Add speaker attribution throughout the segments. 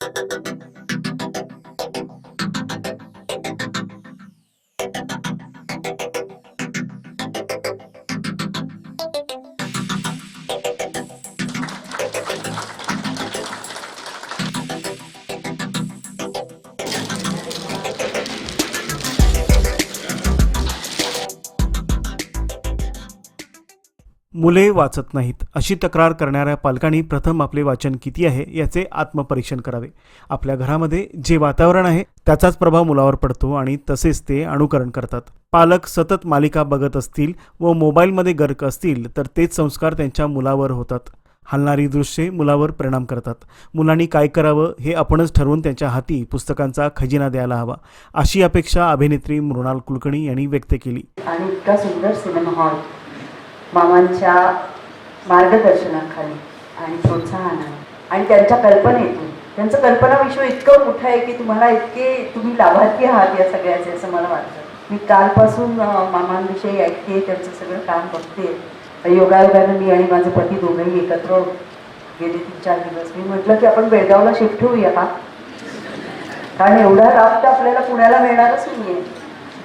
Speaker 1: Thank you. मुले वाचत नाहीत. अशी तक्रार करणाऱ्या पालकांनी प्रथम आपले वाचन किती आहे याचे आत्मपरीक्षण करावे. आपल्या घरामध्ये जे वातावरण आहे त्याचाच प्रभाव मुलावर पडतो आणि तसेच ते अनुकरण करतात. पालक सतत मालिका बघत असतील व मोबाईलमध्ये गर्क असतील तर तेच संस्कार त्यांच्या मुलावर होतात. हलणारी दृश्ये मुलावर परिणाम करतात. मुलांनी काय करावं हे आपणच ठरवून त्यांच्या हाती पुस्तकांचा खजिना द्यायला हवा अशी अपेक्षा अभिनेत्री मृणाल कुलकर्णी यांनी व्यक्त केली.
Speaker 2: आणि इतका सुंदर सिनेमा हॉल मामांच्या मार्गदर्शनाखाली आणि प्रोत्साहनाने. आणि त्यांच्या कल्पनेतून. त्यांचं कल्पना विश्व इतकं मोठं आहे की तुम्हाला इतके तुम्ही लाभार्थी आहात या सगळ्याचे असं मला वाटतं. मी कालपासून मामांविषयी ऐकते त्यांचं सगळं काम बघते. योगायोगानं मी आणि माझे पती दोघंही एकत्र गेले तीन चार दिवस. मी म्हटलं की आपण बेळगावला शिफ्ट होऊया का? कारण एवढा लाभ तर आपल्याला पुण्याला मिळणारच नाही आहे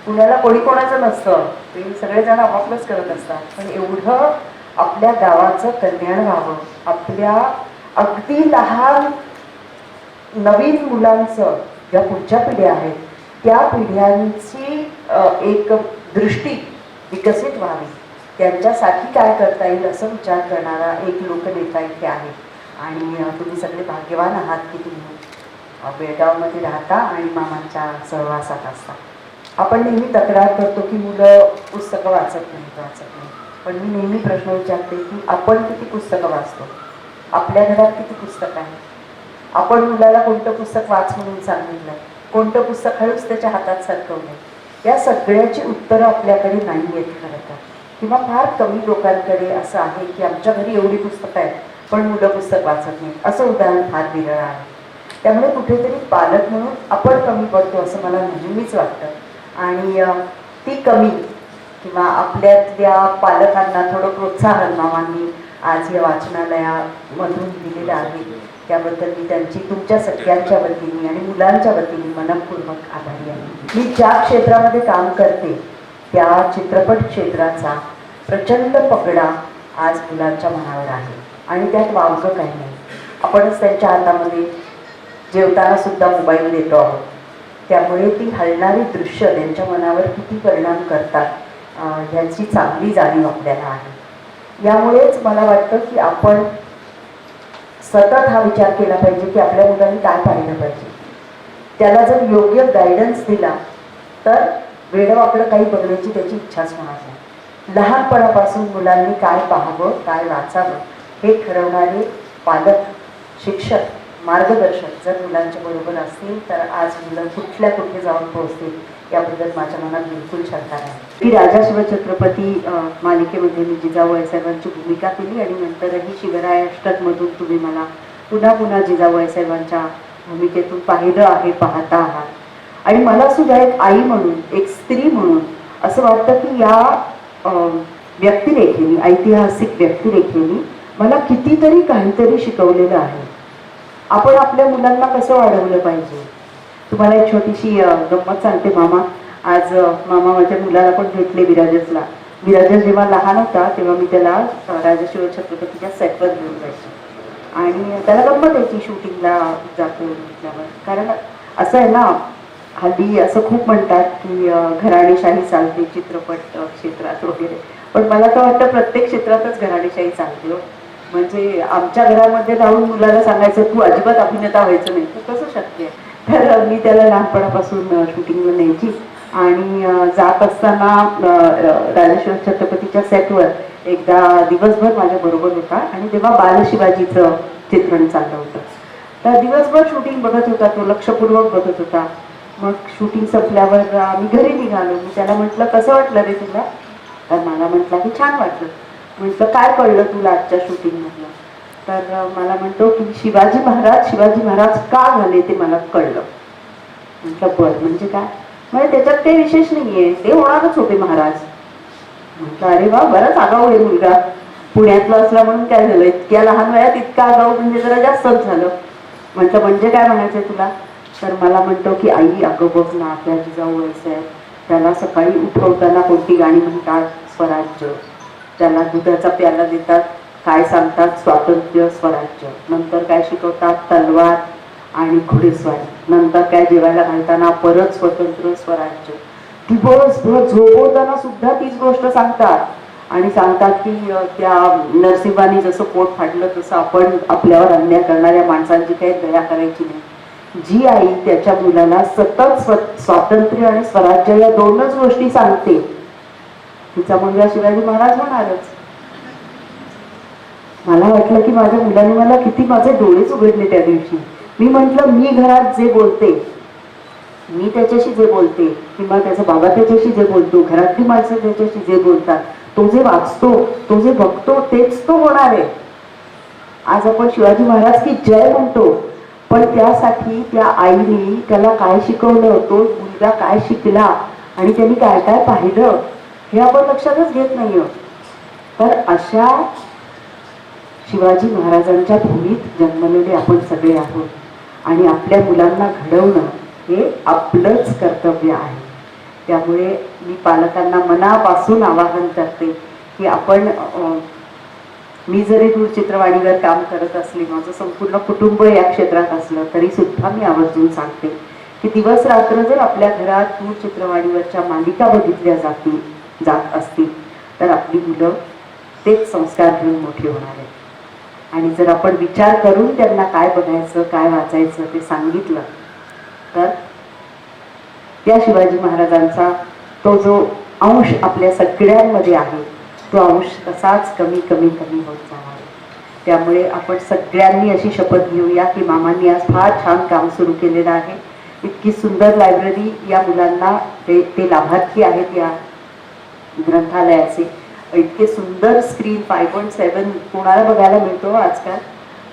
Speaker 2: पुण्याला कोणी कोणाचं नसतं. ते सगळेजण आपापलंच करत असतात. पण एवढं आपल्या गावाचं कल्याण व्हावं आपल्या अगदी लहान नवीन मुलांचं ज्या पुढच्या पिढ्या आहेत त्या पिढ्यांची एक दृष्टी विकसित व्हावी. त्यांच्यासाठी काय करता येईल असं विचार करणारा एक लोकनेता इथे आहे. आणि तुम्ही सगळे भाग्यवान आहात की तुम्ही बेळगावमध्ये राहता आणि मामांच्या सहवासात असता. आपण नेहमी तक्रार करतो की मुलं पुस्तकं वाचत नाहीत वाचत नाही. पण मी नेहमी प्रश्न विचारते की आपण किती पुस्तकं वाचतो? आपल्या घरात किती पुस्तकं आहेत? आपण मुलाला कोणतं पुस्तक वाच म्हणून सांगितलं? कोणतं पुस्तक हळूच त्याच्या हातात सरकवलं? या सगळ्याची उत्तरं आपल्याकडे नाही आहेत खरं तर. किंवा फार कमी लोकांकडे असं आहे की आमच्या घरी एवढी पुस्तकं आहेत पण मुलं पुस्तक वाचत नाहीत. असं उदाहरण फार विरळ आहे. त्यामुळे कुठेतरी पालक म्हणून आपण कमी पडतो असं मला नेहमीच वाटतं. आणि ती कमी किंवा आपल्यातल्या पालकांना थोडं प्रोत्साहन मामांनी आज या वाचनालयामधून दिलेलं आहे. त्याबद्दल मी त्यांची तुमच्या सगळ्यांच्या वतीने आणि मुलांच्या वतीने मनपूर्वक आभारी आहे. मी ज्या क्षेत्रामध्ये काम करते त्या चित्रपट क्षेत्राचा प्रचंड पगडा आज मुलांच्या मनावर आहे. आणि त्यात वावगं काही नाही. आपणच त्यांच्या हातामध्ये जेवताना सुद्धा मोबाईल देतो आहोत. त्यामुळे ती हलणारी दृश्य त्यांच्या मनावर किती परिणाम करतात ह्याची चांगली जाणीव आपल्याला आहे. यामुळेच मला वाटतं की आपण सतत हा विचार केला पाहिजे की आपल्या मुलांनी काय पाहिलं पाहिजे. त्याला जर योग्य गायडन्स दिला तर वेळेवर आपलं काही बघण्याची त्याची इच्छाच होणार नाही. लहानपणापासून मुलांनी काय पाहावं काय वाचावं हे ठरवणारे पालक शिक्षक मार्गदर्शक जर मुलांच्या बरोबर असतील तर आज मुलं कुठल्या कुठे जाऊन पोहोचतील याबद्दल माझ्या मनात बिलकुल शंका नाही. मी राजा छत्रपती मालिकेमध्ये मी जिजाऊ साहेबांची भूमिका केली आणि नंतरही शिवराय अष्टकमधून तुम्ही मला पुन्हा पुन्हा जिजाऊ साहेबांच्या भूमिकेतून पाहिलं आहे पाहता आहात. आणि मला सुद्धा एक आई म्हणून एक स्त्री म्हणून असं वाटतं की या व्यक्तिरेखेने ऐतिहासिक व्यक्तिरेखेनी मला कितीतरी काहीतरी शिकवलेलं आहे. आपण आपल्या मुलांना कसं वाढवलं पाहिजे? तुम्हाला एक छोटीशी गंमत सांगते मामा. आज मामा माझ्या मुलाला पण भेटले विराजसला विराजस जेव्हा लहान होता तेव्हा मी त्याला अ, राजशिव छत्रपतीच्या सेटवर घेऊन जायचे. आणि त्याला गंमत यायची शूटिंगला जातो म्हटल्यावर कारण असं आहे ना हल्ली असं खूप म्हणतात की घराणेशाही चालते चित्रपट क्षेत्रात वगैरे. पण मला तर वाटतं प्रत्येक क्षेत्रातच घराणेशाही चालते हो. म्हणजे आमच्या घरामध्ये राहून मुलाला सांगायचं तू अजिबात अभिनेता व्हायचं नाही. तर कसं शक्य तर मी त्याला लहानपणापासून शूटिंगला न्यायची आणि जात असताना राजेश्वर छत्रपतीच्या सेटवर एकदा दिवसभर माझ्या बरोबर होता आणि तेव्हा बालशिवाजीचं चित्रण चाललं होतं. तर दिवसभर शूटिंग बघत होता तो लक्षपूर्वक बघत होता. मग शूटिंग संपल्यावर मी घरी निघालो. मी त्याला म्हटलं कसं वाटलं रे तुला? तर मला म्हटलं की छान वाटलं. म्हटलं काय कळलं तुला आजच्या शूटिंगमधलं? तर मला म्हणतो की शिवाजी महाराज शिवाजी महाराज का झाले ते मला कळलं. म्हटलं बरं म्हणजे काय? म्हणजे त्याच्यात काही विशेष नाहीये. ते होणारच होते महाराज. म्हटलं अरे वा बराच आगाऊ आहे मुलगा. पुण्यातला असला म्हणून काय झालं? इतक्या लहान वयात इतका आगाऊ म्हणजे जरा जास्तच झालं. म्हटलं म्हणजे काय म्हणायचंय तुला? तर मला म्हणतो की आई अगं बघ ना आपल्या जिजाऊ वयस आहे त्याला सकाळी उठवताना कोणती गाणी म्हणतात? स्वराज्य. त्याला दुधाचा प्याला देतात काय सांगतात? स्वातंत्र्य स्वराज्य. नंतर काय शिकवतात? तलवार आणि घोडेस्वारी. नंतर काय जेवायला घालताना? परत स्वतंत्र स्वराज्य. दिवसभर झोपवताना सुद्धा तीच गोष्ट सांगतात. आणि सांगतात की त्या नरसिंहाने जसं पोट फाडलं तसं आपण आपल्यावर अन्याय करणाऱ्या माणसांची काही दया करायची नाही. जी आई त्याच्या मुलाला सतत स्व स्वातंत्र्य आणि स्वराज्य या दोनच गोष्टी सांगते तिचा मुलगा शिवाजी महाराज होणारच. मला वाटलं की माझ्या मुलाने मला किती माझे डोळेच उघडले त्या दिवशी. मी म्हंटल मी घरात जे बोलते मी त्याच्याशी जे बोलते किंवा त्याचा बाबा त्याच्याशी जे बोलतो घरातली माणसं त्याच्याशी जे बोलतात तो जे वाचतो तो जे बघतो तेच तो होणार आहे. आज आपण शिवाजी महाराज की जय म्हणतो पण त्यासाठी त्या आईने त्याला काय शिकवलं तो मुलगा काय शिकला आणि त्यांनी काय काय पाहिलं हे आपण लक्षातच घेत नाही तर अशा शिवाजी महाराजांच्या भूमीत जन्मलेले आपण सगळे आहोत. आणि आपल्या मुलांना घडवणं हे आपलंच कर्तव्य आहे. त्यामुळे मी पालकांना मनापासून आवाहन करते की आपण मी जरी दूरचित्रवाणीवर काम करत असले माझं संपूर्ण कुटुंब या क्षेत्रात असलं तरी सुद्धा मी आवर्जून सांगते की दिवस रात्र जर आपल्या घरात दूरचित्रवाणीवरच्या मालिका बघितल्या जातील जात असतील तर आपली मुलं तेच संस्कार घेऊन मोठी होणार आहेत. आणि जर आपण विचार करून त्यांना काय बघायचं काय वाचायचं ते सांगितलं तर त्या शिवाजी महाराजांचा तो जो अंश आपल्या सगळ्यांमध्ये आहे तो अंश तसाच कमी कमी कमी होत जाणार आहे. त्यामुळे आपण सगळ्यांनी अशी शपथ घेऊया की मामांनी आज फार छान काम सुरू केलेलं आहे. इतकी सुंदर लायब्ररी या मुलांना ते ते लाभार्थी आहेत या ग्रंथालयाचे. इतके सुंदर स्क्रीन फाय पॉईंट सेवन कोणाला बघायला मिळतो आजकाल?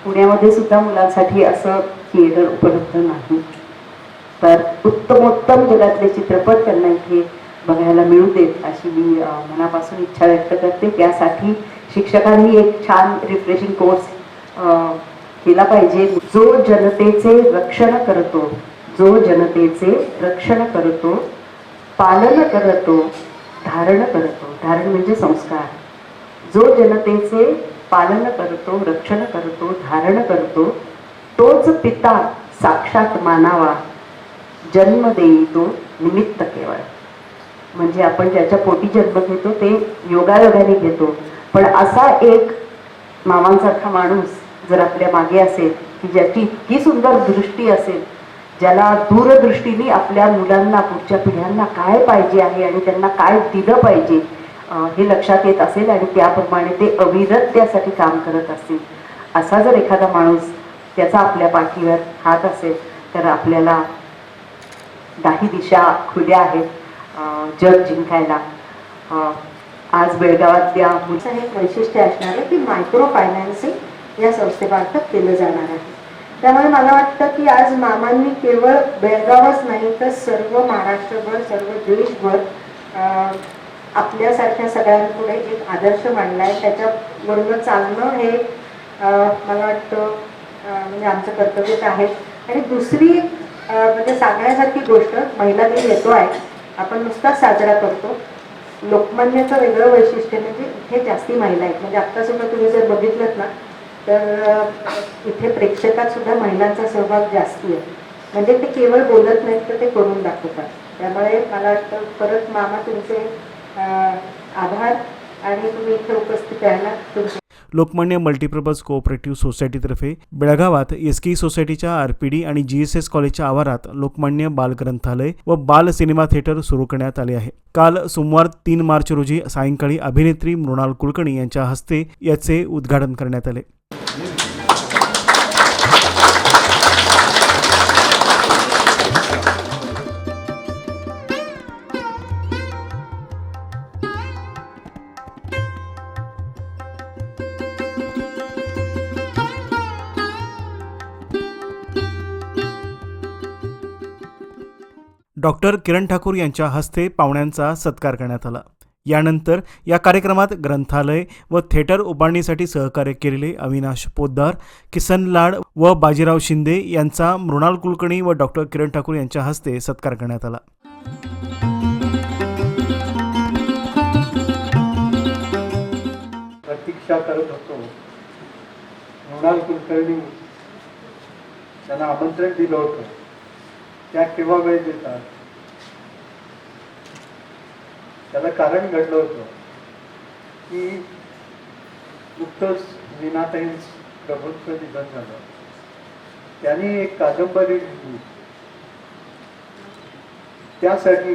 Speaker 2: पुण्यामध्ये सुद्धा मुलांसाठी असं थिएटर उपलब्ध नाही. तर उत्तमोत्तम जगातले चित्रपट त्यांना इथे बघायला मिळू देत अशी मी मनापासून इच्छा व्यक्त करते. त्यासाठी शिक्षकांनी एक छान रिफ्रेशिंग कोर्स केला पाहिजे. जो जनतेचे रक्षण करतो जो जनतेचे रक्षण करतो पालन करतो धारण करतो. धारण म्हणजे संस्कार. जो जनतेचे पालन करतो रक्षण करतो धारण करतो तोच पिता साक्षात मानावा जन्म देई तो निमित्त केवळ. म्हणजे आपण ज्याच्या पोटी जन्म घेतो ते योगायोगाने घेतो. पण असा एक मामांसारखा माणूस जर आपल्या मागे असेल की ज्याची इतकी सुंदर दृष्टी असेल ज्याला दूरदृष्टीने आपल्या मुलांना पुढच्या पिढ्यांना काय पाहिजे आहे आणि त्यांना काय दिलं पाहिजे हे लक्षात येत असेल आणि त्याप्रमाणे ते अविरत त्यासाठी काम करत असतील. असा जर एखादा माणूस त्याचा आपल्या पाठीवर हात असेल तर आपल्याला दाही दिशा खुल्या आहेत जग जिंकायला. आज बेळगावातल्या मुलाचं हे एक वैशिष्ट्य असणार आहे की मायक्रो फायनान्सिंग या संस्थेमार्फत केलं जाणार आहे. त्यामुळे मला वाटतं की आज मामांनी केवळ बेळगावच नाही तर सर्व महाराष्ट्रभर सर्व देशभर आपल्यासारख्या सगळ्यांपुढे एक आदर्श मांडला आहे. त्याच्याबरोबर चालणं हे मला वाटतं म्हणजे आमचं कर्तव्यच आहे आणि दुसरी म्हणजे सांगण्यासारखी गोष्ट महिला दिन येतो आहे. आपण नुसताच साजरा करतो. लोकमान्याचं वेगळं वैशिष्ट्य म्हणजे इथे जास्ती महिला आहेत. म्हणजे आत्तासुद्धा तुम्ही जर बघितलं ना तर इथे प्रेक्षकात सुद्धा महिलांचा सहभाग जास्ती आहे. म्हणजे ते केवळ बोलत नाहीत तर ते करून दाखवतात. त्यामुळे मला वाटतं परत मामा तुमचे आभार आणि तुम्ही इथे उपस्थित राहिला तुमचे
Speaker 1: लोकमान्य मल्टीपर्पज कोऑपरेटिव्ह सोसायटीतर्फे बेळगावात एसकी सोसायटीच्या आर पी डी आणि जी एस एस कॉलेजच्या आवारात लोकमान्य बाल ग्रंथालय व बाल सिनेमा थिएटर सुरू करण्यात आले आहे. काल सोमवार तीन मार्च रोजी सायंकाळी अभिनेत्री मृणाल कुलकर्णी यांच्या हस्ते याचे उद्घाटन करण्यात आले. डॉक्टर किरण ठाकूर यांच्या हस्ते पाहुण्यांचा सत्कार करण्यात आला. यानंतर या कार्यक्रमात ग्रंथालय व थिएटर उभारणीसाठी सहकार्य केलेले अविनाश पोद्दार किसन लाड व बाजीराव शिंदे यांचा मृणाल कुलकर्णी व डॉक्टर किरण ठाकूर यांच्या हस्ते सत्कार करण्यात आला.
Speaker 3: प्रतीक्षा करत होतो. मृणाल कुलकर्णी त्यांना आमंत्रण दिलं होतं. त्या केव्हा वेळ देतात? त्याला कारण घडलं होतं की नुकतंच मीनाताईंच प्रभूंचं निधन झालं त्यांनी एक कादंबरी लिहिली त्यासाठी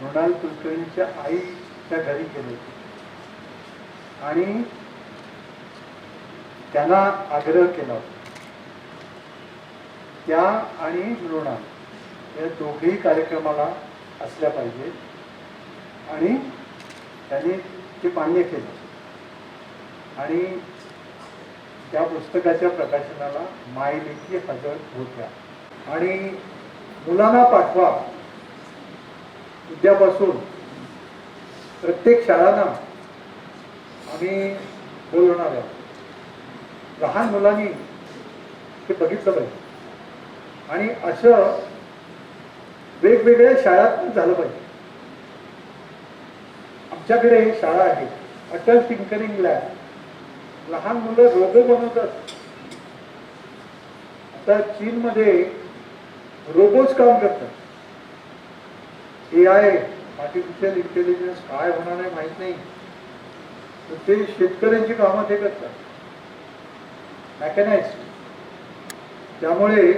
Speaker 3: मृणाल कुलकर्णीच्या आईच्या घरी गेले होते. आणि त्यांना आग्रह केला होता. त्या आणि मृणाल या दोघेही कार्यक्रमाला असल्या पाहिजे. आणि त्यांनी ते मान्य केलं. आणि त्या पुस्तकाच्या प्रकाशनाला मायलेखी हजर होत्या. आणि मुलांना पाठवा. उद्यापासून प्रत्येक शाळांना आम्ही बोलवणार आहोत. लहान मुलांनी ते बघितलं पाहिजे. आणि असं वेगवेगळ्या शाळात झालं पाहिजे. आमच्याकडे शाळा आहे अटल टिंकरिंग लॅब. लहान मुलं रोग बनवतात. आता चीनमध्ये रोबोच काम करतात. ए आय आर्टिफिशियल इंटेलिजन्स काय होणार आहे माहीत नाही. तर ते शेतकऱ्यांची कामं ते करतात. मॅकॅनाइज त्यामुळे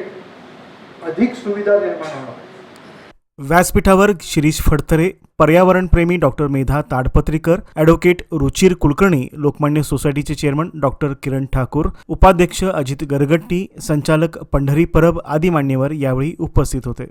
Speaker 3: अधिक सुविधा निर्माण होणार
Speaker 1: व्यासपीठावर शिरीष फडतरे पर्यावरणप्रेमी डॉक्टर मेधा ताडपत्रीकर ॲडव्होकेट रुचिर कुलकर्णी लोकमान्य सोसायटीचे चेअरमन डॉक्टर किरण ठाकूर उपाध्यक्ष अजित गरगट्टी संचालक पंढरी परब आदी मान्यवर यावेळी उपस्थित होते.